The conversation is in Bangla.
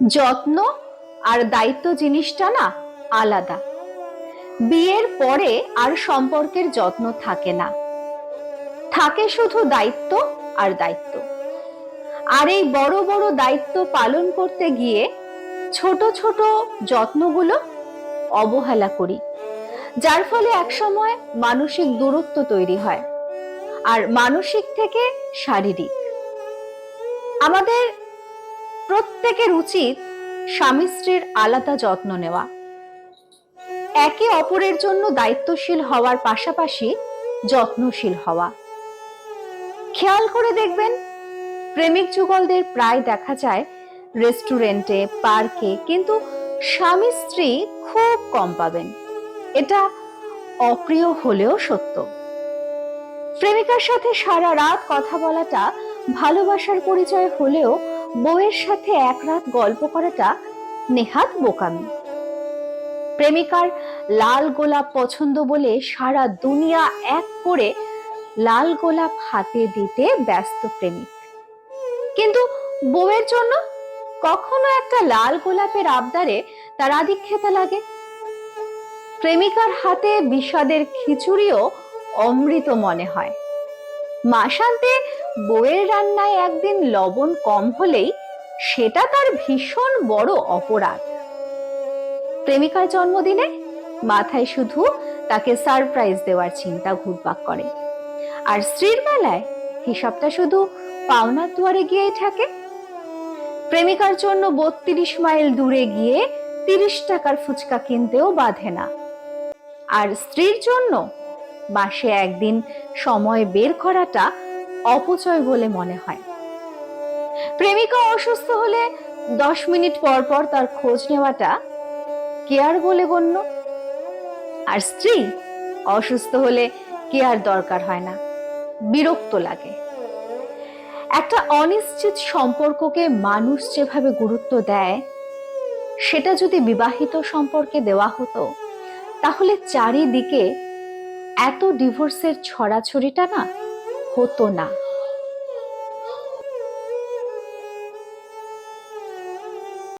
যত্ন আর দায়িত্ব জিনিসটা না আলাদা। বিয়ের পরে আর সম্পর্কের যত্ন থাকে না। থাকে শুধু দায়িত্ব আর দায়িত্ব। আর এই বড় বড় দায়িত্ব পালন করতে গিয়ে ছোট ছোট যত্নগুলো অবহেলা করি, যার ফলে একসময় মানসিক দূরত্ব তৈরি হয় আর মানসিক থেকে শারীরিক। আমাদের প্রত্যেকের উচিত স্বামী স্ত্রীর আলাদা যত্ন নেওয়া। একে অপরের জন্য দায়িত্বশীল হওয়ার পাশাপাশি যত্নশীল হওয়া। খেয়াল করে দেখবেন, প্রেমিক যুগলদের প্রায় দেখা যায় রেস্টুরেন্টে, পার্কে, কিন্তু স্বামী স্ত্রী খুব কম পাবেন। এটা অপ্রিয় হলেও সত্য। প্রেমিকার সাথে সারা রাত কথা বলাটা ভালোবাসার পরিচয় হলেও বউয়ের সাথে এক রাত গল্প করাটা নেহাত বোকামি। প্রেমিকার লাল গোলাপ পছন্দ বলে সারা দুনিয়া এক করে লাল গোলাপ হাতে দিতে ব্যস্ত প্রেমিক। কিন্তু বউয়ের জন্য কখনো একটা লাল গোলাপের আবদারে তার আদিক্ষেতা লাগে। প্রেমিকার হাতে বিষাদের খিচুড়িও অমৃত মনে হয়। মাসান্তে বউয়ের রান্নায় একদিন লবণ কম হলেই সেটা তার ভীষণ বড় অপরাধ। প্রেমিকার জন্মদিনে মাথায় শুধু তাকে সারপ্রাইজ দেওয়ার চিন্তা ঘুরপাক করে। আর স্ত্রীর বেলায় হিসাবটা শুধু পাওনার দুয়ারে গিয়েই থাকে। প্রেমিকার জন্য বত্রিশ মাইল দূরে গিয়ে তিরিশ টাকার ফুচকা কিনতেও বাধে না। আর স্ত্রীর জন্য মাসে একদিন সময় বের করাটা অপচয় বলে মনে হয়। প্রেমিকা অসুস্থ হলে দশ মিনিট পর পর তার খোঁজ নেওয়াটা কেয়ার বলে গণ্য। আর স্ত্রী অসুস্থ হলে কেয়ার দরকার হয় না, বিরক্ত লাগে। একটা অনিশ্চিত সম্পর্ককে মানুষ যেভাবে গুরুত্ব দেয়, সেটা যদি বিবাহিত সম্পর্কে দেওয়া হতো, তাহলে চারিদিকে এত ডিভোর্সের ছড়াছড়িটা না হতো না।